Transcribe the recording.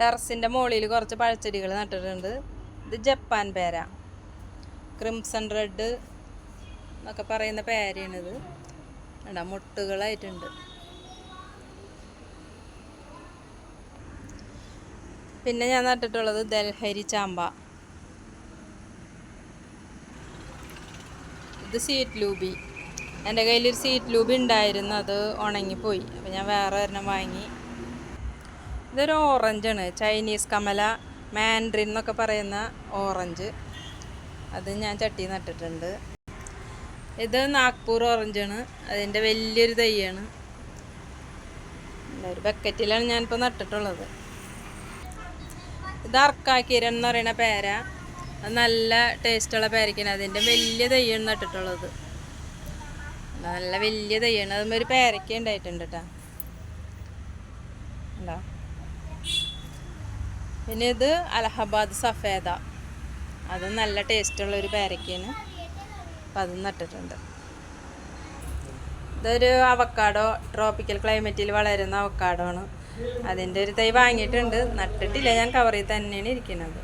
ടെറസിന്റെ മുകളിൽ കുറച്ച് പഴച്ചെടികൾ നട്ടിട്ടുണ്ട്. ഇത് ജപ്പാൻ പേര. ക്രിംസൺ റെഡ് എന്നൊക്കെ പറയുന്ന പേരയാണിത്. വേണ്ട മുട്ടുകളായിട്ടുണ്ട്. പിന്നെ ഞാൻ നട്ടിട്ടുള്ളത് ദൽഹരി ചാമ്പ. ഇത് സീറ്റ് ലൂബി. എന്റെ കയ്യിലൊരു സീറ്റ് ലൂബി ഉണ്ടായിരുന്നു അത് ഉണങ്ങിപ്പോയി. അപ്പോൾ ഞാൻ വേറെ ഒരെണ്ണം വാങ്ങി. ഇതൊരു ഓറഞ്ച് ആണ് ചൈനീസ് കമല മാൻഡ്രിൻ എന്നൊക്കെ പറയുന്ന ഓറഞ്ച്. അത് ഞാൻ ചട്ടി നട്ടിട്ടുണ്ട്. ഇത് നാഗ്പൂർ ഓറഞ്ച് ആണ് അതിന്റെ വലിയൊരു തൈയാണ്. ഒരു ബക്കറ്റിലാണ് ഞാനിപ്പോൾ നട്ടിട്ടുള്ളത്. ഇത് അർക്കാക്കിരൻ എന്ന് പറയുന്ന പേര. അത് നല്ല ടേസ്റ്റുള്ള പേരയ്ക്കാണ്. അതിന്റെ വലിയ തൈയാണ് നട്ടിട്ടുള്ളത്. നല്ല വലിയ തൈയാണ്. അതുമ്പോൾ ഒരു ഉണ്ടായിട്ടുണ്ട് കേട്ടോ. ഉണ്ടോ പിന്നെ ഇത് അലഹബാദ് സഫേദ. അത് നല്ല ടേസ്റ്റുള്ള ഒരു പേരയ്ക്കാണ് അപ്പം അതും നട്ടിട്ടുണ്ട് ഇതൊരു അവക്കാടോ ട്രോപ്പിക്കൽ ക്ലൈമറ്റിൽ വളരുന്ന അവക്കാടോ ആണ് അതിന്റെ ഒരു തൈ വാങ്ങിയിട്ടുണ്ട്. നട്ടിട്ടില്ല. ഞാൻ കവറിൽ തന്നെയാണ് ഇരിക്കുന്നത്.